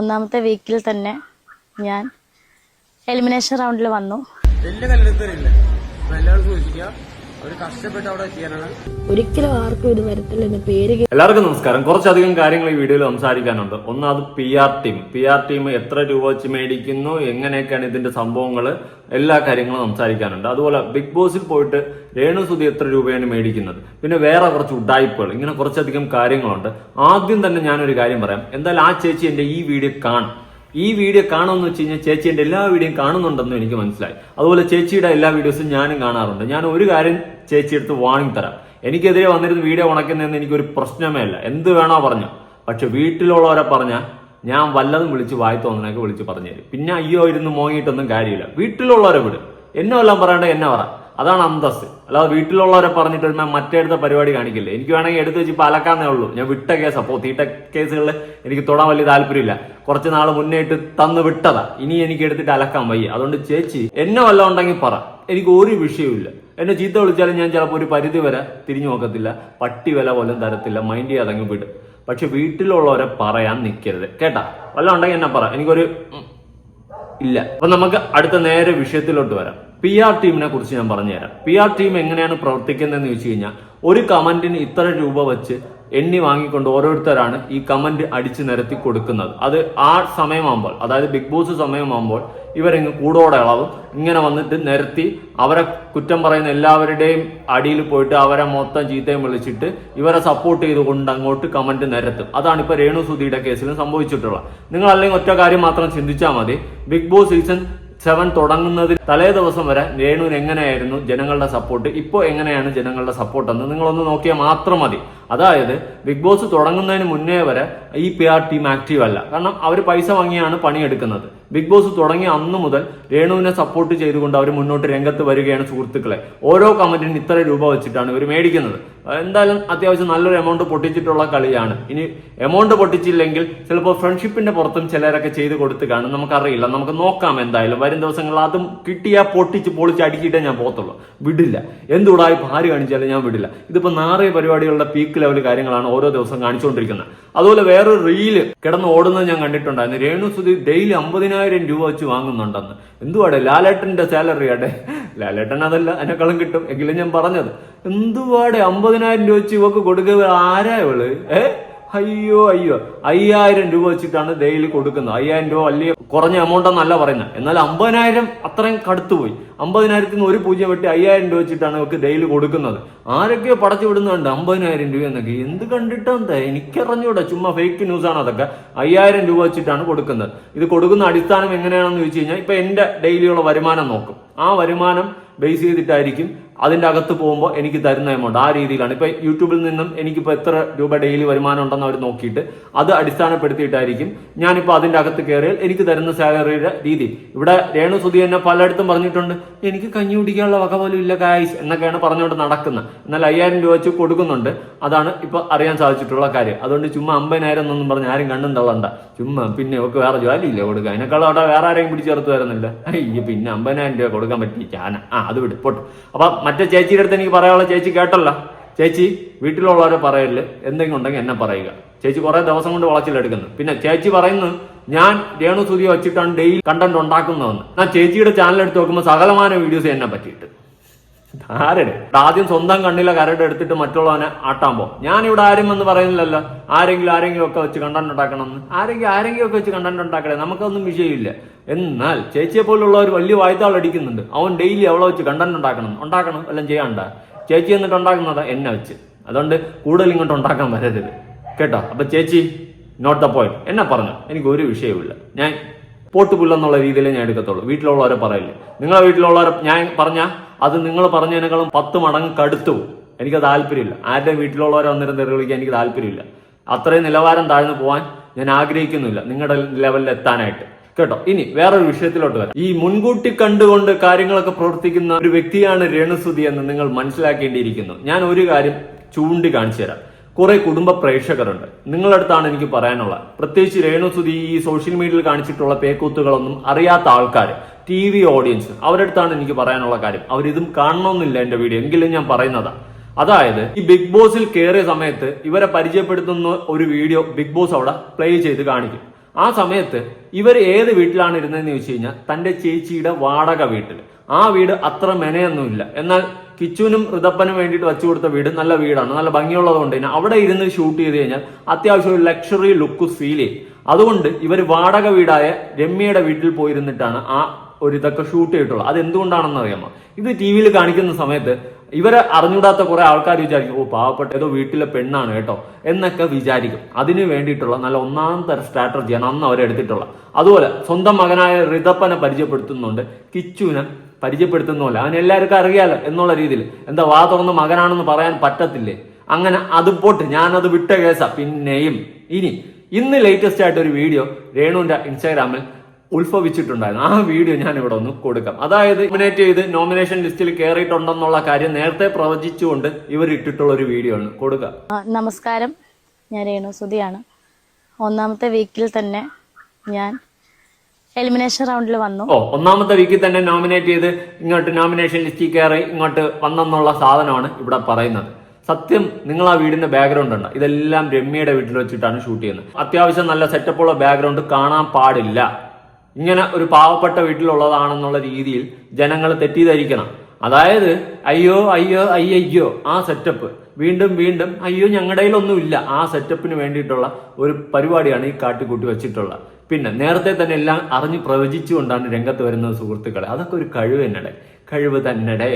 ഒന്നാമത്തെ വീക്കിൽ തന്നെ ഞാൻ എലിമിനേഷൻ റൗണ്ടിൽ വന്നു. വലിയ കല്ലെടുത്തില്ല എല്ലാവരും സൂക്ഷിക്കുക. ഒരിക്കലും ആർക്കും ഇത് വരത്തില്ലെന്ന് പേര് എല്ലാവർക്കും നമസ്കാരം. കുറച്ചധികം കാര്യങ്ങൾ ഈ വീഡിയോയിൽ സംസാരിക്കാനുണ്ട്. ഒന്ന് അത് P R team P R team എത്ര രൂപ വെച്ച് മേടിക്കുന്നു എങ്ങനെയൊക്കെയാണ് ഇതിന്റെ സംഭവങ്ങൾ എല്ലാ കാര്യങ്ങളും സംസാരിക്കാനുണ്ട്. അതുപോലെ ബിഗ് ബോസിൽ പോയിട്ട് രേണു സുധി എത്ര രൂപയാണ് മേടിക്കുന്നത്? പിന്നെ വേറെ കുറച്ച് ഉഡായ്പകൾ ഇങ്ങനെ കുറച്ചധികം കാര്യങ്ങളുണ്ട്. ആദ്യം തന്നെ ഞാനൊരു കാര്യം പറയാം. എന്തായാലും ആ ചേച്ചി എന്റെ ഈ വീഡിയോ കാണും. ഈ വീഡിയോ കാണുമെന്ന് വെച്ച് കഴിഞ്ഞാൽ ചേച്ചി എന്റെ എല്ലാ വീഡിയോയും കാണുന്നുണ്ടെന്ന് എനിക്ക് മനസ്സിലായി. അതുപോലെ ചേച്ചിയുടെ എല്ലാ വീഡിയോസും ഞാനും കാണാറുണ്ട്. ഞാൻ ഒരു കാര്യം ചേച്ചി എടുത്ത് വാണിംഗ് തരാം. എനിക്കെതിരെ വന്നിരുന്ന് വീഡിയോ ഉണക്കുന്നതെന്ന് എനിക്കൊരു പ്രശ്നമേ അല്ല. എന്ത് വേണോ പറഞ്ഞു. പക്ഷെ വീട്ടിലുള്ളവരെ പറഞ്ഞാൽ ഞാൻ വല്ലതും വിളിച്ച് വായി തോന്നണൊക്കെ വിളിച്ച് പറഞ്ഞു തരും പിന്നെ അയ്യോ ഇരുന്ന് മോങ്ങിയിട്ടൊന്നും കാര്യമില്ല. വീട്ടിലുള്ളവരെ വിടും. എന്നെ വല്ലതും പറയണ്ട എന്നെ പറ. അതാണ് അന്തസ് അല്ലാതെ വീട്ടിലുള്ളവരെ പറഞ്ഞിട്ട് ഞാൻ മറ്റേടുത്ത പരിപാടി കാണിക്കില്ല? എനിക്ക് വേണമെങ്കിൽ എടുത്ത് വെച്ച് ഇപ്പൊ അലക്കാന്നേ ഉള്ളൂ. ഞാൻ വിട്ട കേസ്. അപ്പോൾ തീട്ട കേസുകളിൽ എനിക്ക് തൊടാൻ വലിയ താല്പര്യമില്ല. കുറച്ച് നാൾ മുന്നേട്ട് തന്ന് വിട്ടതാ. ഇനി എനിക്ക് എടുത്തിട്ട് അലക്കാൻ വയ്യ. അതുകൊണ്ട് ചേച്ചി എന്നെ വല്ല ഉണ്ടെങ്കിൽ പറ. എനിക്ക് ഒരു വിഷയവുമില്ല. എന്നെ ചീത്ത വിളിച്ചാലും ഞാൻ ചിലപ്പോൾ ഒരു പരിധി വരെ തിരിഞ്ഞു നോക്കത്തില്ല. പട്ടി വില പോലും തരത്തില്ല. മൈൻഡ് ചെയ്യാതെ വിടും. പക്ഷെ വീട്ടിലുള്ളവരെ പറയാൻ നിൽക്കരുത് കേട്ടാ? വല്ല ഉണ്ടെങ്കിൽ എന്നെ പറ. എനിക്കൊരു ഇല്ല. അപ്പൊ നമുക്ക് അടുത്ത നേരെ വിഷയത്തിലോട്ട് വരാം. പി ആർ ടീമിനെ കുറിച്ച് ഞാൻ പറഞ്ഞുതരാം. പി ആർ ടീം എങ്ങനെയാണ് പ്രവർത്തിക്കുന്നതെന്ന് ചോദിച്ചു കഴിഞ്ഞാൽ ഒരു കമന്റിന് ഇത്ര രൂപ വെച്ച് എണ്ണി വാങ്ങിക്കൊണ്ട് ഓരോരുത്തരാണ് ഈ കമന്റ് അടിച്ചു നിരത്തി കൊടുക്കുന്നത്. അത് ആ സമയമാകുമ്പോൾ അതായത് ബിഗ് ബോസ് സമയമാകുമ്പോൾ ഇവരിങ്ങ് കൂടോടെ അളവ് ഇങ്ങനെ വന്നിട്ട് നിരത്തി അവരെ കുറ്റം പറയുന്ന എല്ലാവരുടെയും അടിയിൽ പോയിട്ട് അവരെ മൊത്തം ചീത്തയും വിളിച്ചിട്ട് ഇവരെ സപ്പോർട്ട് ചെയ്തുകൊണ്ട് അങ്ങോട്ട് കമന്റ് നിരത്തും. അതാണ് ഇപ്പൊ രേണു സുധിയുടെ കേസിലും സംഭവിച്ചിട്ടുള്ളത്. നിങ്ങൾ അല്ലെങ്കിൽ ഒറ്റ കാര്യം മാത്രം ചിന്തിച്ചാൽ മതി. ബിഗ് ബോസ് സീസൺ സെവൻ തുടങ്ങുന്നതിൽ തലേ ദിവസം വരെ രേണുവിന് എങ്ങനെയായിരുന്നു ജനങ്ങളുടെ സപ്പോർട്ട് ഇപ്പോൾ എങ്ങനെയാണ് ജനങ്ങളുടെ സപ്പോർട്ട് എന്ന് നിങ്ങളൊന്ന് നോക്കിയാൽ മാത്രം മതി. അതായത് ബിഗ് ബോസ് തുടങ്ങുന്നതിന് മുന്നേ വരെ ഈ പി ആർ ടീം ആക്റ്റീവ് അല്ല. കാരണം അവർ പൈസ വാങ്ങിയാണ് പണിയെടുക്കുന്നത്. ബിഗ് ബോസ് തുടങ്ങിയ അന്ന് മുതൽ രേണുവിനെ സപ്പോർട്ട് ചെയ്തുകൊണ്ട് അവർ മുന്നോട്ട് രംഗത്ത് വരികയാണ് സുഹൃത്തുക്കളെ. ഓരോ കമന്റിനും ഇത്ര രൂപ വെച്ചിട്ടാണ് ഇവർ മേടിക്കുന്നത്. എന്തായാലും അത്യാവശ്യം നല്ലൊരു എമൗണ്ട് പൊട്ടിച്ചിട്ടുള്ള കളിയാണ്. ഇനി എമൗണ്ട് പൊട്ടിച്ചില്ലെങ്കിൽ ചിലപ്പോൾ ഫ്രണ്ട്ഷിപ്പിന്റെ പുറത്തും ചിലരൊക്കെ ചെയ്ത് കൊടുത്ത് കാണും. നമുക്കറിയില്ല. നമുക്ക് നോക്കാം എന്തായാലും. വരും ദിവസങ്ങളിൽ അതും കിട്ടിയാൽ പൊട്ടിച്ച് പൊളിച്ച് അടിക്കിയിട്ടേ ഞാൻ പോകത്തുള്ളൂ. വിടില്ല. എന്തുകൂടായി ഭാര്യ കാണിച്ചാലും ഞാൻ വിടില്ല. ഇതിപ്പോൾ നാറിയ പരിപാടികളുടെ പീക്ക് ലെവൽ കാര്യങ്ങളാണ് ഓരോ ദിവസം കാണിച്ചുകൊണ്ടിരിക്കുന്നത്. അതുപോലെ വേറൊരു റീൽ കിടന്ന് ഓടുന്നത് ഞാൻ കണ്ടിട്ടുണ്ടായിരുന്നു. രേണു സുധി ഡെയിലി അമ്പതിനായിരം രൂപ വെച്ച് വാങ്ങുന്നുണ്ടെന്ന്. എന്തുവാടെ? ലാലേട്ടന്റെ സാലറി ആടെ? ലാലേട്ടൻ അതല്ല അതിനേക്കാളും കിട്ടും. എങ്കിലും ഞാൻ പറഞ്ഞത് എന്തുവാടെ അമ്പതിനായിരം രൂപ വെച്ച് ഇവക്ക് കൊടുക്കുക ആരാ ഇവൾ? ഏ? അയ്യോ അയ്യോ. അയ്യായിരം രൂപ വെച്ചിട്ടാണ് ഡെയിലി കൊടുക്കുന്നത്. അയ്യായിരം രൂപ വലിയ കുറഞ്ഞ എമൗണ്ട് എന്നല്ല പറയുന്നത്. എന്നാൽ അമ്പതിനായിരം അത്രയും കടുത്തുപോയി അമ്പതിനായിരത്തിൽ നിന്ന് ഒരു പൂജ്യം വെട്ടി അയ്യായിരം രൂപ വെച്ചിട്ടാണ് ഇവർക്ക് ഡെയിലി കൊടുക്കുന്നത്. ആരൊക്കെയോ പടച്ചു വിടുന്നുണ്ട്. അമ്പതിനായിരം രൂപ എന്നൊക്കെ. എന്ത് കണ്ടിട്ടെന്താ എനിക്കറിഞ്ഞൂടാ. ചുമ്മാ ഫേക്ക് ന്യൂസ് ആണ് അതൊക്കെ. അയ്യായിരം രൂപ വെച്ചിട്ടാണ് കൊടുക്കുന്നത്. ഇത് കൊടുക്കുന്ന അടിസ്ഥാനം എങ്ങനെയാണെന്ന് ചോദിച്ചു കഴിഞ്ഞാൽ ഇപ്പൊ എന്റെ ഡെയിലിയുള്ള വരുമാനം നോക്കും. ആ വരുമാനം ബേസ് ചെയ്തിട്ടായിരിക്കും അതിന്റെ അകത്ത് പോകുമ്പോൾ എനിക്ക് തരുന്ന എമൗണ്ട് ആ രീതിയിലാണ്. ഇപ്പൊ യൂട്യൂബിൽ നിന്നും എനിക്കിപ്പോൾ എത്ര രൂപ ഡെയിലി വരുമാനം ഉണ്ടെന്ന് അവർ നോക്കിയിട്ട് അത് അടിസ്ഥാനപ്പെടുത്തിയിട്ടായിരിക്കും ഞാനിപ്പോൾ അതിന്റെ അകത്ത് കയറിയാൽ എനിക്ക് തരുന്ന സാലറിയുടെ രീതി. ഇവിടെ രേണു സുധി എന്നെ പലയിടത്തും പറഞ്ഞിട്ടുണ്ട് എനിക്ക് കഞ്ഞി കുടിക്കാനുള്ള വക പോലും ഇല്ല കായ്സ് എന്നൊക്കെയാണ് പറഞ്ഞുകൊണ്ട് നടക്കുന്നത്. എന്നാൽ അയ്യായിരം രൂപ വെച്ച് കൊടുക്കുന്നുണ്ട്. അതാണ് ഇപ്പൊ അറിയാൻ സാധിച്ചിട്ടുള്ള കാര്യം. അതുകൊണ്ട് ചുമ്മാ അമ്പതിനായിരം എന്നൊന്നും പറഞ്ഞ് ആരും കണ്ടും തള്ളണ്ട. ചുമ്മാ പിന്നെ ഒക്കെ വേറെ ജോലിയില്ല കൊടുക്കുക അതിനേക്കാളും അവിടെ വേറെ ആരെയും പിടിച്ചേർത്ത് വരുന്നില്ല അയ്യോ പിന്നെ അമ്പതിനായിരം രൂപ കൊടുക്കാൻ പറ്റി ചാന. ആ അത് വിട് പോട്ട്. അപ്പൊ മറ്റേ ചേച്ചിയുടെ അടുത്ത് എനിക്ക് പറയാനുള്ള ചേച്ചി കേട്ടല്ല. ചേച്ചി വീട്ടിലുള്ളവരെ പറയൽ എന്തെങ്കിലും ഉണ്ടെങ്കിൽ എന്നെ പറയുക. ചേച്ചി കുറെ ദിവസം കൊണ്ട് വളച്ചിലെടുക്കുന്നു പിന്നെ ചേച്ചി പറയുന്നു ഞാൻ രേണു സുതി വെച്ചിട്ടാണ് ഡെയിലി കണ്ടന്റ് ഉണ്ടാക്കുന്നതെന്ന്. ഞാൻ ചേച്ചിയുടെ ചാനൽ എടുത്ത് നോക്കുമ്പോൾ സകലമാന വീഡിയോസ് എന്നെ പറ്റിയിട്ട്. ആരുടെ? ആദ്യം സ്വന്തം കണ്ണിലെ കരട് എടുത്തിട്ട് മറ്റുള്ളവനെ ആട്ടാൻ പോകും ഞാൻ ഇവിടെ ആരും എന്ന് പറയുന്നില്ലല്ലോ. ആരെങ്കിലും ആരെങ്കിലും ഒക്കെ വെച്ച് കണ്ടന്റ് ഉണ്ടാക്കണം ആരെങ്കിലും ആരെങ്കിലും ഒക്കെ വെച്ച് കണ്ടന്റ് ഉണ്ടാക്കണേ. നമുക്കൊന്നും വിഷയമില്ല. എന്നാൽ ചേച്ചിയെ പോലുള്ള ഒരു വലിയ വായ്പ അടിക്കുന്നുണ്ട്. അവൻ ഡെയിലി അവളെ വെച്ച് കണ്ടന്റ് ഉണ്ടാക്കണം. ഉണ്ടാക്കണം? എല്ലാം ചെയ്യാണ്ട ചേച്ചി എന്നിട്ട് ഉണ്ടാക്കുന്നത് എന്നെ വെച്ച്. അതുകൊണ്ട് കൂടുതൽ ഇങ്ങോട്ട് ഉണ്ടാക്കാൻ വരരുത്. കേട്ടോ? അപ്പൊ ചേച്ചി നോട്ട് ദ പോയിന്റ് എന്നെ പറഞ്ഞു. എനിക്ക് ഒരു വിഷയവുമില്ല. ഞാൻ പോട്ടുപുല്ലെന്നുള്ള രീതിയിൽ ഞാൻ എടുക്കത്തുള്ളൂ. വീട്ടിലുള്ളവരെ പറയില്ലേ? നിങ്ങളെ വീട്ടിലുള്ളവരെ ഞാൻ പറഞ്ഞ അത് നിങ്ങൾ പറഞ്ഞതിനേക്കാളും പത്ത് മടങ്ങ് കടുത്തു. എനിക്ക് താല്പര്യമില്ല. ആരുടെ വീട്ടിലുള്ളവരെ അന്നേരം തെറി വിളിക്കാൻ എനിക്ക് താല്പര്യമില്ല. അത്രയും നിലവാരം താഴ്ന്നു പോകാൻ ഞാൻ ആഗ്രഹിക്കുന്നില്ല. നിങ്ങളുടെ ലെവലിൽ എത്താനായിട്ട്. കേട്ടോ? ഇനി വേറൊരു വിഷയത്തിലോട്ട് വരാം. ഈ മുൻകൂട്ടി കണ്ടുകൊണ്ട് കാര്യങ്ങളൊക്കെ പ്രവർത്തിക്കുന്ന ഒരു വ്യക്തിയാണ് രേണുസുതി എന്ന് നിങ്ങൾ മനസ്സിലാക്കേണ്ടിയിരിക്കുന്നു. ഞാൻ ഒരു കാര്യം ചൂണ്ടിക്കാണിച്ചു തരാം. കുറെ കുടുംബ പ്രേക്ഷകരുണ്ട്. നിങ്ങളടുത്താണ് എനിക്ക് പറയാനുള്ളത്. പ്രത്യേകിച്ച് രേണുസുതി ഈ സോഷ്യൽ മീഡിയയിൽ കാണിച്ചിട്ടുള്ള പേക്കൂത്തുകളൊന്നും അറിയാത്ത ആൾക്കാർ ടി വി ഓഡിയൻസ്. അവരുടെ അടുത്താണ് എനിക്ക് പറയാനുള്ള കാര്യം. അവരിതും കാണണമെന്നില്ല എന്റെ വീഡിയോ. എങ്കിലും ഞാൻ പറയുന്നതാ. അതായത് ഈ ബിഗ് ബോസിൽ കയറിയ സമയത്ത് ഇവരെ പരിചയപ്പെടുത്തുന്ന ഒരു വീഡിയോ ബിഗ് ബോസ് അവിടെ പ്ലേ ചെയ്ത് കാണിക്കും. ആ സമയത്ത് ഇവർ ഏത് വീട്ടിലാണ് ഇരുന്നതെന്ന് ചോദിച്ചു കഴിഞ്ഞാൽ തന്റെ ചേച്ചിയുടെ വാടക വീട്ടിൽ. ആ വീട് അത്ര മെനയൊന്നുമില്ല എന്നാൽ കിച്ചുവിനും ഋതപ്പനും വേണ്ടിയിട്ട് വെച്ചു കൊടുത്ത വീട് നല്ല വീടാണ്. നല്ല ഭംഗിയുള്ളതുകൊണ്ട് തന്നെ അവിടെ ഇരുന്ന് ഷൂട്ട് ചെയ്ത് കഴിഞ്ഞാൽ അത്യാവശ്യം ഒരു ലക്ഷറി ലുക്ക് ഫീൽ ചെയ്യും. അതുകൊണ്ട് ഇവർ വാടക വീടായ രമ്യയുടെ വീട്ടിൽ പോയിരുന്നിട്ടാണ് ആ ഒരു ഇതൊക്കെ ഷൂട്ട് ചെയ്തിട്ടുള്ളത് അത് എന്തുകൊണ്ടാണെന്ന് അറിയാമോ? ഇത് ടി വിയിൽ കാണിക്കുന്ന സമയത്ത് ഇവരെ അറിഞ്ഞൂടാത്ത കുറെ ആൾക്കാർ വിചാരിക്കും ഓ പാവപ്പെട്ട ഏതോ വീട്ടിലെ പെണ്ണാണ് കേട്ടോ എന്നൊക്കെ വിചാരിക്കും. അതിന് വേണ്ടിയിട്ടുള്ള നല്ല ഒന്നാം തരം സ്ട്രാറ്റജിയാണ് അന്ന് അവരെടുത്തിട്ടുള്ള അതുപോലെ സ്വന്തം മകനായ ഋതപ്പനെ പരിചയപ്പെടുത്തുന്നുണ്ട് കിച്ചുവിനെ പരിചയപ്പെടുത്തുന്നില്ല അവൻ എല്ലാവർക്കും അറിയാലോ എന്നുള്ള രീതിയിൽ. എന്താ വാ തുറന്ന് മകനാണെന്ന് പറയാൻ പറ്റത്തില്ലേ? അങ്ങനെ അത് പോട്ട് ഞാനത് വിട്ട കേസാ. പിന്നെയും ഇനി ഇന്ന് ലേറ്റസ്റ്റ് ആയിട്ട് ഒരു വീഡിയോ രേണുവിന്റെ ഇൻസ്റ്റാഗ്രാമിൽ ഉത്ഭവിച്ചിട്ടുണ്ടായിരുന്നു. ആ വീഡിയോ ഞാൻ ഇവിടെ ഒന്ന് കൊടുക്കാം. അതായത് നോമിനേറ്റ് ചെയ്ത് നോമിനേഷൻ ലിസ്റ്റിൽ കയറിയിട്ടുണ്ടെന്നുള്ള കാര്യം നേരത്തെ പ്രവചിച്ചുകൊണ്ട് ഇവർ ഇട്ടിട്ടുള്ള ഒരു വീഡിയോ ആണ് കൊടുക്കുക നമസ്കാരം. ഞാൻ രേണു സുധിയാണ്. ഒന്നാമത്തെ വീക്കിൽ തന്നെ ഞാൻ എലിമിനേഷൻ റൗണ്ടിൽ വന്നു. ഓ ഒന്നാമത്തെ വീക്കിൽ തന്നെ നോമിനേറ്റ് ചെയ്ത് ഇങ്ങോട്ട് നോമിനേഷൻ ലിസ്റ്റിൽ കയറി ഇങ്ങോട്ട് വന്നെന്നുള്ള സാധനമാണ് ഇവിടെ പറയുന്നത്. സത്യം നിങ്ങൾ ആ വീടിന്റെ ബാക്ക്ഗ്രൗണ്ട് ഉണ്ട്? ഇതെല്ലാം രമ്യയുടെ വീട്ടിൽ വെച്ചിട്ടാണ് ഷൂട്ട് ചെയ്യുന്നത്. അത്യാവശ്യം നല്ല സെറ്റപ്പുള്ള ബാക്ക്ഗ്രൗണ്ട് കാണാൻ പാടില്ല. ഇങ്ങനെ ഒരു പാവപ്പെട്ട വീട്ടിലുള്ളതാണെന്നുള്ള രീതിയിൽ ജനങ്ങൾ തെറ്റിദ്ധരിക്കണം. അതായത് അയ്യോ അയ്യോ അയ്യോ ആ സെറ്റപ്പ് വീണ്ടും വീണ്ടും അയ്യോ ഞങ്ങളുടെ കയ്യിലൊന്നുമില്ല. ആ സെറ്റപ്പിന് വേണ്ടിയിട്ടുള്ള ഒരു പരിപാടിയാണ് ഈ കാട്ടിക്കൂട്ടി വെച്ചിട്ടുള്ളത്. പിന്നെ നേരത്തെ തന്നെ എല്ലാം അറിഞ്ഞ് പ്രവചിച്ചുകൊണ്ടാണ് രംഗത്ത് വരുന്നത് സുഹൃത്തുക്കളെ. അതൊക്കെ ഒരു കഴിവ് തന്നെ കഴിവ് തന്നെടേ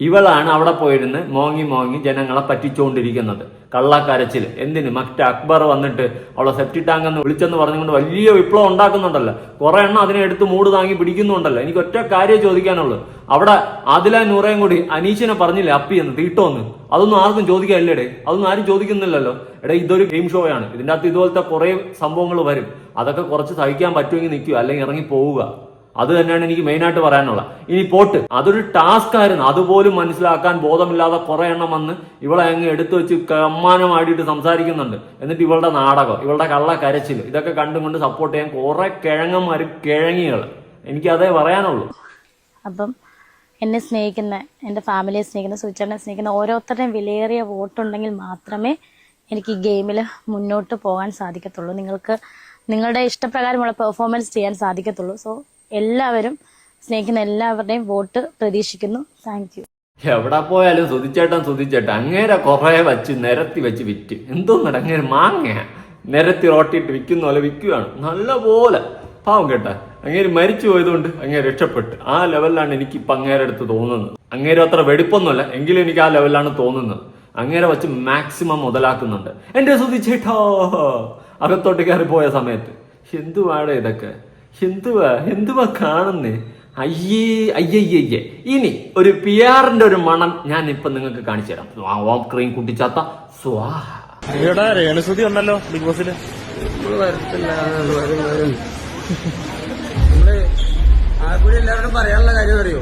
ഇവളാണ് അവിടെ പോയിരുന്ന് മോങ്ങി മോങ്ങി ജനങ്ങളെ പറ്റിച്ചുകൊണ്ടിരിക്കുന്നത് കള്ളക്കരച്ചിൽ എന്തിന്? മറ്റ് അക്ബർ വന്നിട്ട് അവളെ സെപ്റ്റി ടാങ്ക് എന്ന് വിളിച്ചെന്ന് പറഞ്ഞുകൊണ്ട് വലിയ വിപ്ലവം ഉണ്ടാക്കുന്നുണ്ടല്ലോ. കുറെ എണ്ണം അതിനെ എടുത്ത് മൂട് താങ്ങി പിടിക്കുന്നുണ്ടല്ലോ. എനിക്ക് ഒറ്റ കാര്യം ചോദിക്കാനുള്ളൂ. അവിടെ ആദില നൂറേം കൂടി അനീഷിനെ പറഞ്ഞില്ലേ അപ്പി എന്ന് തീട്ടോന്ന്? അതൊന്നും ആർക്കും ചോദിക്കല്ലേടേ അതൊന്നും ആരും ചോദിക്കുന്നില്ലല്ലോ. എടാ ഇതൊരു ഗെയിം ഷോ ആണ്. ഇതിന്റെ അകത്ത് ഇതുപോലത്തെ കുറെ സംഭവങ്ങൾ വരും. അതൊക്കെ കുറച്ച് സഹിക്കാൻ പറ്റുമെങ്കിൽ നിൽക്കുക അല്ലെങ്കിൽ ഇറങ്ങി പോവുക. അത് തന്നെയാണ് എനിക്ക് മെയിൻ ആയിട്ട് പറയാനുള്ളത്. ഇനി പോട്ട്. അതൊരു ടാസ്ക് ആയിരുന്നു. അതുപോലും മനസ്സിലാക്കാൻ ബോധമില്ലാതെ കുറെ എണ്ണം വന്ന് ഇവളെ അങ്ങ് എടുത്തു വെച്ച് കമ്മാനമാടിയിട്ട് സംസാരിക്കുന്നുണ്ട്. എന്നിട്ട് ഇവളുടെ നാടകം ഇവളുടെ കള്ള കരച്ചിൽ ഇതൊക്കെ കണ്ടും കൊണ്ട് സപ്പോർട്ട് ചെയ്യാൻ കുറെ കിഴങ്ങന്മാര് കിഴങ്ങികൾ. എനിക്ക് അതേ പറയാനുള്ളൂ. അപ്പം എന്നെ സ്നേഹിക്കുന്ന എന്റെ ഫാമിലിയെ സ്നേഹിക്കുന്ന സുചേട്ടനെ സ്നേഹിക്കുന്ന ഓരോരുത്തരുടെയും വിലയേറിയ വോട്ടുണ്ടെങ്കിൽ മാത്രമേ എനിക്ക് ഈ ഗെയിമിൽ മുന്നോട്ട് പോകാൻ സാധിക്കത്തുള്ളൂ. നിങ്ങൾക്ക് നിങ്ങളുടെ ഇഷ്ടപ്രകാരമുള്ള പെർഫോമൻസ് ചെയ്യാൻ സാധിക്കത്തുള്ളൂ. സോ എല്ലാവരും സ്നേഹിക്കുന്ന എല്ലാവരുടെയും വോട്ട് പ്രതീക്ഷിക്കുന്നു. താങ്ക് യു എവിടെ പോയാലും സുതിച്ചേട്ടൻ സുതിച്ചേട്ടൻ. അങ്ങേരെ കൊറേ വെച്ച് നിരത്തി വെച്ച് വിറ്റ്. എന്തോന്നട അങ്ങേര് മാങ്ങ. നിരത്തി റോട്ടിട്ട് വിൽക്കുന്ന പോലെ വിൽക്കുകയാണ്. നല്ല പോലെ പാവം കേട്ട. അങ്ങേര് മരിച്ചു പോയതുകൊണ്ട് അങ്ങേ രക്ഷപ്പെട്ട്. ആ ലെവലിലാണ് എനിക്ക് ഇപ്പൊ അങ്ങേരെ അടുത്ത് തോന്നുന്നത്. അങ്ങേര് അത്ര വെടിപ്പൊന്നുമല്ല എങ്കിലും എനിക്ക് ആ ലെവലിലാണ് തോന്നുന്നത്. അങ്ങേരെ വെച്ച് മാക്സിമം മുതലാക്കുന്നുണ്ട്. എന്റെ സുതിച്ചേട്ടോ അകത്തോട്ട് കയറി പോയ സമയത്ത്. എന്തുവാടെ ഇതൊക്കെ? എന്തുവാ എന്തുവാ കാണുന്നേ. അയ്യേ അയ്യയ്യേ ഇനി ഒരു പി ആറിന്റെ ഒരു മണം ഞാൻ ഇപ്പൊ നിങ്ങൾക്ക് കാണിച്ചു തരാം. ഓം ക്രീം കുട്ടിച്ചാത്ത. സ്വാഹ രേണുസുതി ഉണ്ടല്ലോ ബിഗ് ബോസിൽ എല്ലാവരോടും പറയാനുള്ള കാര്യം അറിയോ?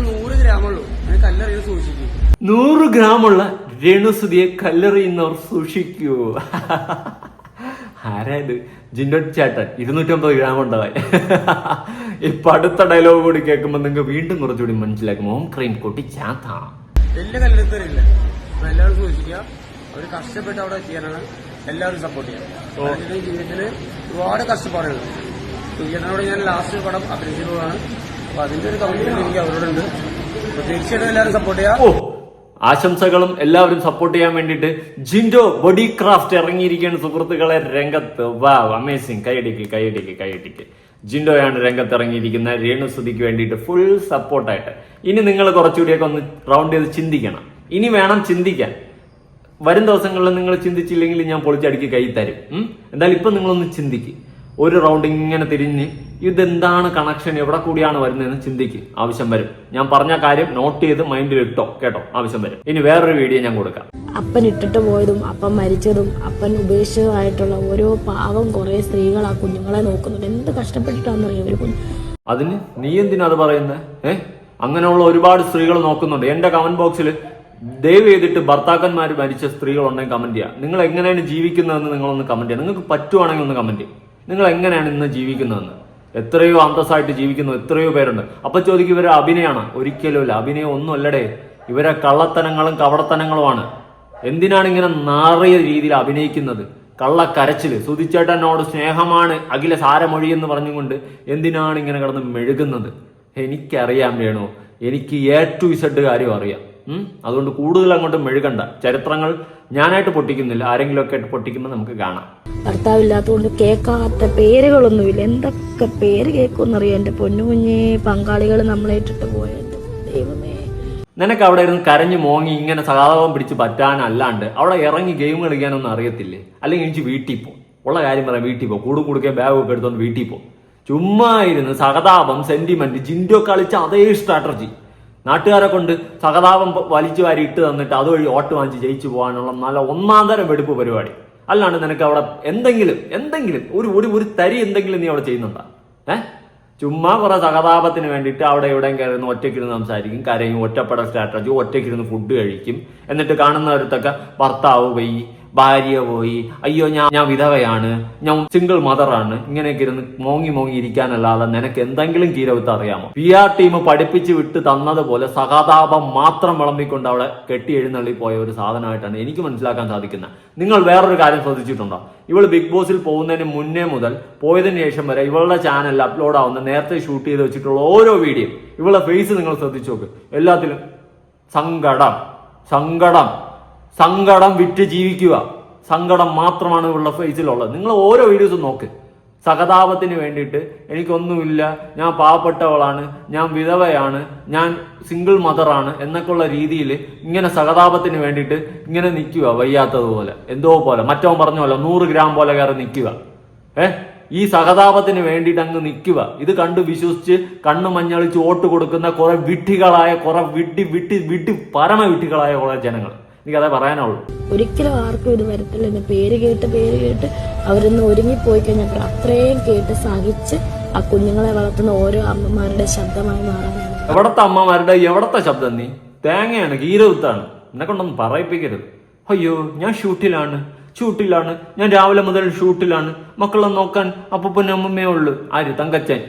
നൂറ് ഗ്രാമുള്ളൂ. അതിന് കല്ലറിയത് സൂക്ഷിക്കും. നൂറ് ഗ്രാമുള്ള രേണുസുതിയെ കല്ലെറിയുന്നവർ സൂക്ഷിക്കൂ. ആരാ ഇത്? ജിൻഡോ ചേട്ടൻ ഇരുന്നൂറ്റമ്പത് ഗ്രാം ഉണ്ടാവാൻ. ഇപ്പൊ അടുത്ത ഡയലോഗ് കൂടി കേൾക്കുമ്പോൾ നിങ്ങൾക്ക് വീണ്ടും കുറച്ചുകൂടി മനസ്സിലാക്കും. ഓം ക്രീം കുട്ടിച്ചാത്ത വലിയ കല്ലെടുത്തരില്ല എല്ലാവരും സൂക്ഷിക്കുക. അവർ കഷ്ടപ്പെട്ട് അവിടെ ചെയ്യാനാണ് എല്ലാവരും സപ്പോർട്ട് ചെയ്യുക. ജീവിതത്തിൽ ഒരുപാട് കഷ്ടപ്പാടുകൾ. സുജനോട് ഞാൻ ലാസ്റ്റ് പടം അഭിനയിച്ചതാണ് അപ്പൊ അതിന്റെ ഒരു കമ്പനി എനിക്ക് അവരോടുണ്ട്. തീർച്ചയായിട്ടും എല്ലാവരും സപ്പോർട്ട് ചെയ്യുക. ഓ. ആശംസകളും എല്ലാവരും സപ്പോർട്ട് ചെയ്യാൻ വേണ്ടിയിട്ട് ജിൻഡോ ബോഡി ക്രാഫ്റ്റ് ഇറങ്ങിയിരിക്കുകയാണ് സുഹൃത്തുക്കളെ രംഗത്ത്. വാ അമേസിങ് കൈയടിക്ക് കൈയടിക്ക് കൈയടിക്ക്. ജിൻഡോയാണ് രംഗത്ത് ഇറങ്ങിയിരിക്കുന്ന രേണുസുതിക്ക് വേണ്ടിയിട്ട് ഫുൾ സപ്പോർട്ടായിട്ട് ഇനി നിങ്ങൾ കുറച്ചുകൂടിയൊക്കെ ഒന്ന് റൗണ്ട് ചെയ്ത് ചിന്തിക്കണം. ഇനി വേണം ചിന്തിക്കാൻ. വരും ദിവസങ്ങളിൽ നിങ്ങൾ ചിന്തിച്ചില്ലെങ്കിൽ ഞാൻ പൊളിച്ചടിക്ക് കൈ തരും? എന്തായാലും ഇപ്പൊ നിങ്ങളൊന്ന് ചിന്തിക്ക്. ഒരു റൗണ്ട് ഇങ്ങനെ തിരിഞ്ഞ് ഇതെന്താണ് കണക്ഷൻ എവിടെ കൂടിയാണ് വരുന്നതെന്ന് ചിന്തിക്ക്. ആവശ്യം വരും. ഞാൻ പറഞ്ഞ കാര്യം നോട്ട് ചെയ്ത് മൈൻഡിൽ ഇട്ടോ കേട്ടോ? ആവശ്യം വരും. ഇനി വേറൊരു വീഡിയോ ഞാൻ കൊടുക്കാം. അപ്പൻ ഇട്ടിട്ട് പോയതും അപ്പൻ മരിച്ചതും അപ്പൻ ഉപേക്ഷിച്ചതുമായിട്ടുള്ള ഓരോ പാവം കുറെ സ്ത്രീകൾ ആ കുഞ്ഞുങ്ങളെ നോക്കുന്നുണ്ട് എന്ത് കഷ്ടപ്പെട്ടിട്ടാണെന്നറിയാം ഒരു കുഞ്ഞ്? അതിന് നീ എന്തിനാ അത് പറയുന്നത് ഏ? അങ്ങനെയുള്ള ഒരുപാട് സ്ത്രീകൾ നോക്കുന്നുണ്ട്. എന്റെ കമന്റ് ബോക്സിൽ ദയവ് ചെയ്തിട്ട് ഭർത്താക്കന്മാർ മരിച്ച സ്ത്രീകൾ ഉണ്ടെങ്കിൽ കമന്റ് ചെയ്യാം. നിങ്ങൾ എങ്ങനെയാണ് ജീവിക്കുന്നതെന്ന് നിങ്ങളൊന്ന് കമന്റ് ചെയ്യാം. നിങ്ങൾക്ക് പറ്റുവാണെങ്കിൽ ഒന്ന് കമന്റ് ചെയ്യും. നിങ്ങൾ എങ്ങനെയാണ് ഇന്ന് ജീവിക്കുന്നതെന്ന്? എത്രയോ അന്തസ്സായിട്ട് ജീവിക്കുന്നു എത്രയോ പേരുണ്ട്. അപ്പൊ ചോദിക്കും ഇവരെ അഭിനയമാണ് ഒരിക്കലുമില്ല അഭിനയം ഒന്നും അല്ലടേ ഇവരെ കള്ളത്തനങ്ങളും കവടത്തനങ്ങളുമാണ്. എന്തിനാണ് ഇങ്ങനെ നാറിയ രീതിയിൽ അഭിനയിക്കുന്നത്? കള്ളക്കരച്ചിൽ സുതിച്ചേട്ടനോട് സ്നേഹമാണ് അഖില സാരമൊഴി എന്ന് പറഞ്ഞുകൊണ്ട് എന്തിനാണ് ഇങ്ങനെ കിടന്ന് മെഴുകുന്നത്? എനിക്കറിയാൻ വേണോ. എനിക്ക് എ ടു ഇസഡ് കാര്യം അറിയാം? അതുകൊണ്ട് കൂടുതൽ അങ്ങോട്ട് മെഴുകണ്ട. ചരിത്രങ്ങൾ ഞാനായിട്ട് പൊട്ടിക്കുന്നില്ല. ആരെങ്കിലും ഒക്കെ ആയിട്ട് പൊട്ടിക്കുമ്പോൾ നമുക്ക് കാണാം. ഭർത്താവില്ലാത്തതുകൊണ്ട് കേൾക്കാത്ത പേരുകളൊന്നുമില്ല. എന്തൊക്കെ പേര് കേൾക്കുമെന്നറിയാം എന്റെ പൊന്നു കുഞ്ഞേ പങ്കാളികൾ നമ്മളെ ഇട്ടിട്ട് പോയത്. ദൈവമേ. നിനക്ക് അവിടെ ഇരുന്ന് കരഞ്ഞു മോങ്ങി ഇങ്ങനെ സഹതാപം പിടിച്ച് പറ്റാനല്ലാണ്ട് അവിടെ ഇറങ്ങി ഗെയിം കളിക്കാനൊന്നും അറിയത്തില്ലേ? അല്ലെങ്കിൽ എനിക്ക് വീട്ടിൽ പോ. ഉള്ള കാര്യം പറയാം വീട്ടിൽ പോ. കൂടും കുടുക്കെ ബാഗ് ഒക്കെ എടുത്തോണ്ട് വീട്ടിൽ പോ. ചുമ്മാ ഇരുന്ന് സഹതാപം സെന്റിമെന്റ് ജിൻഡോ കളിച്ച അതേ സ്ട്രാറ്റജി നാട്ടുകാരെ കൊണ്ട് സഹതാപം വലിച്ചു വാരി ഇട്ട് തന്നിട്ട് അതുവഴി ഓട്ട് വാങ്ങിച്ച് ജയിച്ചു പോകാനുള്ള നല്ല ഒന്നാം തരം വെടുപ്പ് പരിപാടി. അല്ലാണ്ട് നിനക്ക് അവിടെ എന്തെങ്കിലും എന്തെങ്കിലും ഒരു ഒരു ഒരു തരി എന്തെങ്കിലും നീ അവിടെ ചെയ്യുന്നുണ്ടാ? ഏഹ് ചുമ്മാ കുറെ സഹതാപത്തിന് വേണ്ടിയിട്ട് അവിടെ എവിടെയും കയറുന്ന ഒറ്റയ്ക്കിരുന്ന് സംസാരിക്കും കരയും ഒറ്റപ്പെടൽ സ്ട്രാറ്റജി ഒറ്റയ്ക്കിരുന്ന് ഫുഡ് കഴിക്കും. എന്നിട്ട് കാണുന്നവരത്തൊക്കെ ഭർത്താവ് പോയി ഭാര്യ പോയി. അയ്യോ ഞാൻ ഞാൻ വിധവയാണ്. ഞാൻ സിംഗിൾ മദറാണ് ഇങ്ങനെയൊക്കെ ഇരുന്ന് മോങ്ങി മോങ്ങി ഇരിക്കാനല്ലാതെ നിനക്ക് എന്തെങ്കിലും കീരവത്ത് അറിയാമോ? പി ആർ ടീം പഠിപ്പിച്ച് വിട്ട് തന്നതുപോലെ സഹതാപം മാത്രം വിളമ്പിക്കൊണ്ട് അവിടെ കെട്ടി എഴുന്നള്ളി പോയ ഒരു സാധനമായിട്ടാണ് എനിക്ക് മനസ്സിലാക്കാൻ സാധിക്കുന്നത്. നിങ്ങൾ വേറൊരു കാര്യം ശ്രദ്ധിച്ചിട്ടുണ്ടോ? ഇവൾ ബിഗ് ബോസിൽ പോകുന്നതിന് മുന്നേ മുതൽ പോയതിനു ശേഷം വരെ ഇവളുടെ ചാനൽ അപ്ലോഡ് ആവുന്ന നേരത്തെ ഷൂട്ട് ചെയ്ത് വെച്ചിട്ടുള്ള ഓരോ വീഡിയോ ഇവളുടെ ഫേസ് നിങ്ങൾ ശ്രദ്ധിച്ചു നോക്ക്. എല്ലാത്തിലും സങ്കടം സങ്കടം. സങ്കടം വിറ്റ് ജീവിക്കുക. സങ്കടം മാത്രമാണ് ഉള്ള ഫേസിലുള്ളത്. നിങ്ങൾ ഓരോ വീഡിയോസും നോക്ക്. സഹതാപത്തിന് വേണ്ടിയിട്ട് എനിക്കൊന്നുമില്ല ഞാൻ പാവപ്പെട്ടവളാണ് ഞാൻ വിധവയാണ് ഞാൻ സിംഗിൾ മദറാണ് എന്നൊക്കെയുള്ള രീതിയിൽ ഇങ്ങനെ സഹതാപത്തിന് വേണ്ടിയിട്ട് ഇങ്ങനെ നിൽക്കുക വയ്യാത്തതുപോലെ. എന്തോ പോലെ. മറ്റോ പറഞ്ഞ പോലെ നൂറ് ഗ്രാം പോലെ കയറി നിൽക്കുക. ഏ? ഈ സഹതാപത്തിന് വേണ്ടിയിട്ട് അങ്ങ് നിൽക്കുക. ഇത് കണ്ട് വിശ്വസിച്ച് കണ്ണു മഞ്ഞളിച്ച് വോട്ട് കൊടുക്കുന്ന കുറെ വിട്ടികളായ കുറെ വിട്ടി വിട്ടി വിട്ടി പരമ വിട്ടികളായ കുറെ ജനങ്ങൾ. എനിക്കതേ പറയാനുള്ളൂ. ഒരിക്കലും ആർക്കും ഇത് വരത്തില്ല എന്റെ പേര് കേട്ട് പേര് കേട്ട് അവരൊന്ന് ഒരുങ്ങിപ്പോയി കഴിഞ്ഞപ്പോൾ അത്രയും കേട്ട് സഹിച്ച് ആ കുഞ്ഞുങ്ങളെ വളർത്തുന്ന ഓരോ അമ്മമാരുടെ ശബ്ദമായി മാറാനാണ്. എവിടത്തെ അമ്മമാരുടെ എവിടത്തെ ശബ്ദം നീ? തേങ്ങയാണ് ഗീരവുത്താണ് എന്നെ കൊണ്ടൊന്നും പറയിപ്പിക്കരുത്. അയ്യോ ഞാൻ ഷൂട്ടിലാണ് ഷൂട്ടിലാണ്. ഞാൻ രാവിലെ മുതൽ ഷൂട്ടിലാണ്. മക്കളെ നോക്കാൻ അപ്പൂപ്പനും അമ്മമ്മേ ഉള്ളു. ആര് തങ്കച്ചൻ?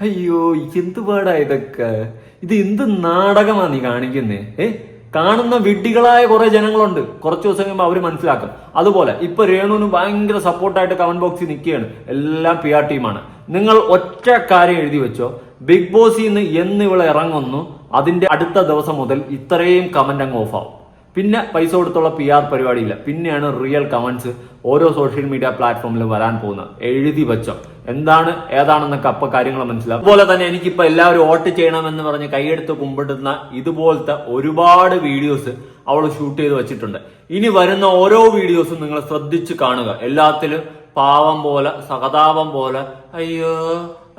അയ്യോ എന്ത് പാടാ ഇതൊക്കെ? ഇത് എന്ത് നാടകമാ നീ കാണിക്കുന്നേ? ഏ? കാണുന്ന വിഡ്ഢികളായ കുറെ ജനങ്ങളുണ്ട്. കുറച്ച് ദിവസം കഴിയുമ്പോൾ അവർ മനസ്സിലാക്കും. അതുപോലെ ഇപ്പൊ രേണുവിന് ഭയങ്കര സപ്പോർട്ടായിട്ട് കമന്റ് ബോക്സിൽ നിൽക്കുകയാണ്. എല്ലാം പി ആർ ടീമാണ് നിങ്ങൾ ഒറ്റ കാര്യം എഴുതി വെച്ചോ. ബിഗ് ബോസിൽ നിന്ന് എന്ന് ഇറങ്ങുന്നു അതിന്റെ അടുത്ത ദിവസം മുതൽ ഇത്രയും കമന്റ് അങ്ങ് ഓഫ് ആവും. പിന്നെ പൈസ കൊടുത്തുള്ള പി ആർ പരിപാടിയില്ല. പിന്നെയാണ് റിയൽ കമൻസ് ഓരോ സോഷ്യൽ മീഡിയ പ്ലാറ്റ്ഫോമിലും വരാൻ പോകുന്നത്. എഴുതി വച്ചോ. എന്താണ് ഏതാണെന്നൊക്കെ അപ്പൊ കാര്യങ്ങൾ മനസ്സിലാവും. അതുപോലെ തന്നെ എനിക്കിപ്പോ എല്ലാവരും വോട്ട് ചെയ്യണമെന്ന് പറഞ്ഞ് കൈയെടുത്ത് കുമ്പിടുന്ന ഇതുപോലത്തെ ഒരുപാട് വീഡിയോസ് അവൾ ഷൂട്ട് ചെയ്ത് വെച്ചിട്ടുണ്ട്. ഇനി വരുന്ന ഓരോ വീഡിയോസും നിങ്ങൾ ശ്രദ്ധിച്ച് കാണുക. എല്ലാത്തിലും പാവം പോലെ സഹതാപം പോലെ അയ്യോ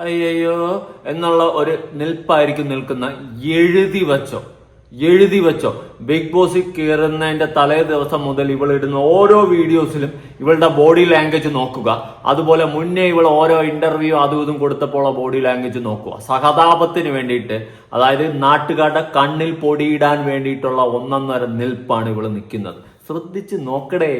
അയ്യോ എന്നുള്ള ഒരു നിൽപ്പായിരിക്കും നിൽക്കുന്ന എഴുതി വെച്ചോ. എഴുതി വെച്ചോ. ബിഗ് ബോസിൽ കയറുന്നതിന്റെ തലേ ദിവസം മുതൽ ഇവൾ ഇടുന്ന ഓരോ വീഡിയോസിലും ഇവളുടെ ബോഡി ലാംഗ്വേജ് നോക്കുക. അതുപോലെ മുന്നേ ഇവൾ ഓരോ ഇന്റർവ്യൂ അതും ഇതും കൊടുത്തപ്പോൾ ബോഡി ലാംഗ്വേജ് നോക്കുക. സഹതാപത്തിന് വേണ്ടിയിട്ട് അതായത് നാട്ടുകാരുടെ കണ്ണിൽ പൊടിയിടാൻ വേണ്ടിയിട്ടുള്ള ഒന്നൊന്നര നിൽപ്പാണ് ഇവൾ നിൽക്കുന്നത്. ശ്രദ്ധിച്ച് നോക്കടേ.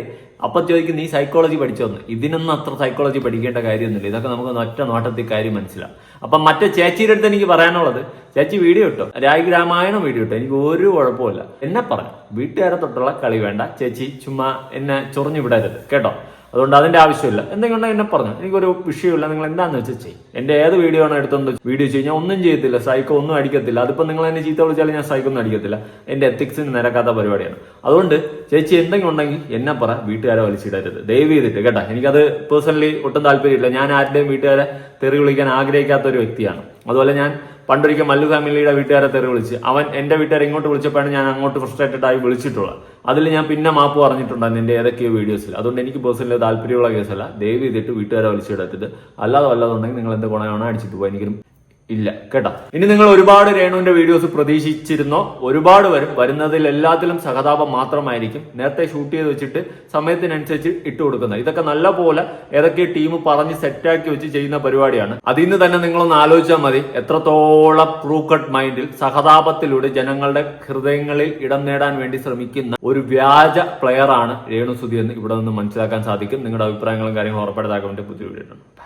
അപ്പൊ ചോദിക്കും നീ സൈക്കോളജി പഠിച്ചോന്ന്? ഇതിനൊന്നും അത്ര സൈക്കോളജി പഠിക്കേണ്ട കാര്യമൊന്നുമില്ല. ഇതൊക്കെ നമുക്ക് ഒറ്റ നോട്ടത്തിൽ കാര്യം മനസ്സിലാവും. അപ്പൊ മറ്റേ ചേച്ചിയുടെ അടുത്ത് എനിക്ക് പറയാനുള്ളത് ചേച്ചി വീഡിയോ ഇട്ടോ? രായി രാമായണം വീഡിയോ ഇട്ടോ? എനിക്ക് ഒരു കുഴപ്പമില്ല എന്നെ പറഞ്ഞു വീട്ടുകാരെ തൊട്ടുള്ള കളി വേണ്ട. ചേച്ചി ചുമ്മാ എന്നെ ചൊറിഞ്ഞു വിടരുത്. കേട്ടോ? അതുകൊണ്ട് അതിന്റെ ആവശ്യമില്ല. എന്തെങ്കിലും എന്നെ പറഞ്ഞു. എനിക്കൊരു വിഷയമില്ല നിങ്ങൾ എന്താന്ന് വെച്ചാൽ ചെയ്യും. എന്റെ ഏത് വീഡിയോ ആണ് എടുത്തോണ്ട് വീഡിയോ കഴിഞ്ഞാൽ ഒന്നും ചെയ്യത്തില്ല. സൈക്കോ ഒന്നും അടിക്കത്തില്ല. അതിപ്പോ നിങ്ങൾ എന്നെ ചീത്ത വിളിച്ചാലും ഞാൻ സൈക്കോ ഒന്നും അടിക്കത്തില്ല. എന്റെ എത്തിക്സിന് നിരക്കാത്ത പരിപാടിയാണ്. അതുകൊണ്ട് ചേച്ചി എന്തെങ്കിലും ഉണ്ടെങ്കിൽ എന്നെ പറ. വീട്ടുകാരെ വലിച്ചിടരുത്. ദയവ് ചെയ്തിട്ട് കേട്ടോ. എനിക്കത് പേഴ്സണലി ഒട്ടും താല്പര്യമില്ല. ഞാൻ ആരുടെയും വീട്ടുകാരെ തെറി വിളിക്കാൻ ആഗ്രഹിക്കാത്ത ഒരു വ്യക്തിയാണ്. അതുപോലെ ഞാൻ പണ്ടൊരിക്കൽ മല്ലു ഫാമിലിയുടെ വീട്ടുകാരെ തെറി വിളിച്ച് അവൻ എന്റെ വീട്ടുകാരെ ഇങ്ങോട്ട് വിളിച്ചപ്പോഴാണ് ഞാൻ അങ്ങോട്ട് ഫ്രസ്ട്രേറ്റഡ് ആയി വിളിച്ചിട്ടുള്ളത്. അതിൽ ഞാൻ പിന്നെ മാപ്പ് പറഞ്ഞിട്ടുണ്ടായിരുന്നു എന്റെ ഏതൊക്കെയോ വീഡിയോസിൽ. അതുകൊണ്ട് എനിക്ക് പേഴ്സണലി താല്പര്യമുള്ള കേസല്ല. ദയവ് ചെയ്തിട്ട് വീട്ടുകാരെ വിളിച്ചെടുത്തിട്ട് അല്ലാതെ വല്ലതുണ്ടെങ്കിൽ നിങ്ങൾ എന്ത് ഗുണമാണ് അടിച്ചിട്ട് പോയി എനിക്കും ഇല്ല കേട്ടോ. ഇനി നിങ്ങൾ ഒരുപാട് രേണുവിന്റെ വീഡിയോസ് പ്രതീക്ഷിച്ചിരുന്നോ? ഒരുപാട് വരും. വരുന്നതിൽ എല്ലാത്തിലും സഹതാപം മാത്രമായിരിക്കും. നേരത്തെ ഷൂട്ട് ചെയ്ത് വെച്ചിട്ട് സമയത്തിനനുസരിച്ച് ഇട്ട് കൊടുക്കുന്നത്. ഇതൊക്കെ നല്ല പോലെ ഏതൊക്കെ ടീം പറഞ്ഞ് സെറ്റാക്കി വെച്ച് ചെയ്യുന്ന പരിപാടിയാണ്. അതിൽ നിന്ന് തന്നെ നിങ്ങളൊന്ന് ആലോചിച്ചാൽ മതി. എത്രത്തോളം പ്രൂക്കട്ട് മൈൻഡിൽ സഹതാപത്തിലൂടെ ജനങ്ങളുടെ ഹൃദയങ്ങളിൽ ഇടം നേടാൻ വേണ്ടി ശ്രമിക്കുന്ന ഒരു വ്യാജ പ്ലെയറാണ് രേണു സുധി എന്ന് ഇവിടെ നിന്ന് മനസ്സിലാക്കാൻ സാധിക്കും. നിങ്ങളുടെ അഭിപ്രായങ്ങളും കാര്യങ്ങളും ഉറപ്പെടുത്താൻ വേണ്ടി വീഡിയോ